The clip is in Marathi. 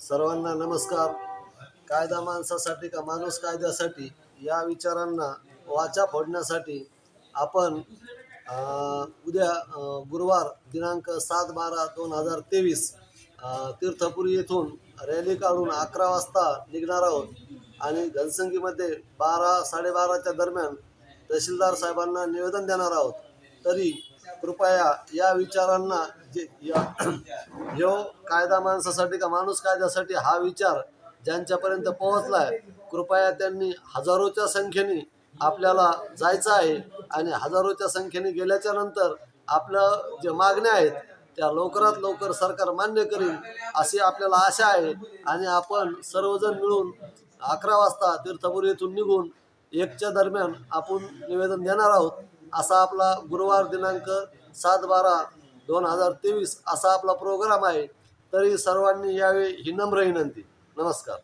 सर्वांना नमस्कार. कायदा माणसासाठी का माणूस कायद्यासाठी या विचारांना वाचा फोडण्यासाठी आपण उद्या गुरुवार दिनांक सात बारा दोन हजार तेवीस तीर्थपुरी येथून रॅली काढून अकरा वाजता निघणार आहोत. आणि जनसंख्येमध्ये बारा साडेबाराच्या दरम्यान तहसीलदार साहेबांना निवेदन देणार आहोत. तरी कृपया या विचारांना जे या ह्यो कायदा माणसासाठी का माणूस कायद्यासाठी हा विचार ज्यांच्यापर्यंत पोहोचलाय कृपया त्यांनी हजारोच्या संख्येने आपल्याला जायचं आहे आणि हजारोच्या संख्येने गेल्याच्यानंतर आपलं जे मागण्या आहेत त्या लवकरात लवकर सरकार मान्य करील अशी आपल्याला आशा आहे आणि आपण सर्वजण मिळून अकरा वाजता तीर्थपुरी येथून निघून एकच्या दरम्यान आपण निवेदन देणार आहोत. असा आपला गुरुवार दिनांक सात बारा दोन हजार तेवीस असा आपला प्रोग्राम आहे. तरी सर्वांनी यावेळी ही नम्र विनंती. नमस्कार.